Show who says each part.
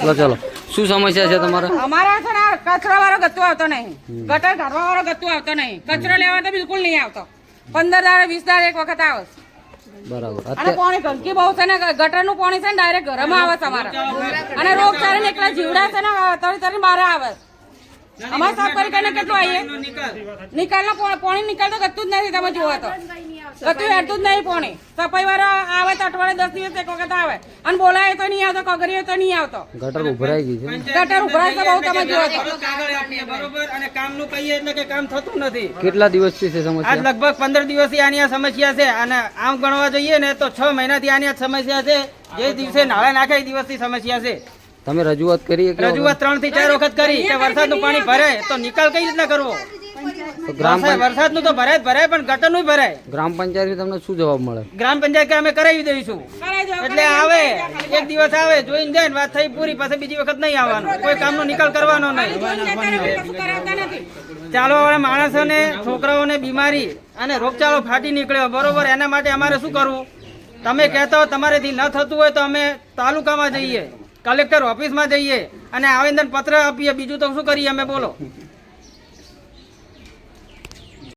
Speaker 1: ચલો ચલો શું સમસ્યા છે તમારે?
Speaker 2: અમારા છે ને કચરા વાળો ગત્તો આવતો નહીં. ગટર કાઢવા વાળો ગત્તો આવતો નહીં. કચરો લેવા તો બિલકુલ નહીં આવતો. પંદર દાડે વીસ દાડે એક વખત આવે.
Speaker 1: બરાબર.
Speaker 2: અને પાણી ગંદકી બહુ છે ને ગટરનું પાણી છે ને ડાયરેક્ટ ઘરમાં આવે તમારા અમારા. અને રોગ ચારે ને એકલા જીવડા છે ને તરી તરી બહાર આવે. અમારે સાફ કરી કરીને કેટલું આવીએ નિકાલ નો પાણી નિકાલ તો ગતું જ નથી તમે જુઓ તો. ગતું હેરતું જ નહીં પોણી. સફાઈ વાળો આવે તો અઠવાડિયે દસ દિવસ એક વખત આવે. અને બોલાય તો નહીં આવતો કગરીએ તો નહીં આવતો.
Speaker 1: ગટર ઉભરાઈ ગઈ છે
Speaker 2: ગટર ઉભરાય તો બહુ તમે તો
Speaker 3: બરોબર? અને કામનું કહીએ એટલે કે કામ થતું નથી.
Speaker 1: કેટલા દિવસથી છે
Speaker 3: આજ
Speaker 1: સમસ્યા
Speaker 3: લગભગ પંદર દિવસથી આની આ સમસ્યા છે. અને આમ ગણવા જઈએ ને તો છ મહિનાથી આની આ સમસ્યા છે. જે દિવસે નાળા નાખે એ દિવસથી સમસ્યા છે.
Speaker 1: તમે રજૂઆત કરી
Speaker 3: રજૂઆત ત્રણથી ચાર વખત કરી કે વરસાદનું પાણી ભરે તો નિકાલ કઈ રીતના કરવો?
Speaker 1: તો ગ્રામ પંચાયત
Speaker 3: વરસાદનું તો ભરાય ભરાય પણ ગટરનું ભરાય.
Speaker 1: ગ્રામ પંચાયત તમને શું જવાબ મળે?
Speaker 3: ગ્રામ પંચાયત કે અમે કરાવી દઈશું. એટલે આવે એક દિવસ આવે જોઈને જાય ને વાત થઈ પૂરી પાસે બીજી વખત નહીં આવવાનું. કોઈ કામનો નિકાલ કરવાનો નહીં. વાળા માણસોને છોકરાઓને બીમારી અને રોગચાળો ફાટી નીકળ્યો બરોબર? એના માટે અમારે શું કરવું? તમે કહેતા હો તમારેથી ન થતું હોય તો અમે તાલુકામાં જઈએ કલેક્ટર ઓફિસમાં જઈએ અને આવેદન પત્ર આપીએ. બીજું તો શું કરીએ અમે? બોલો.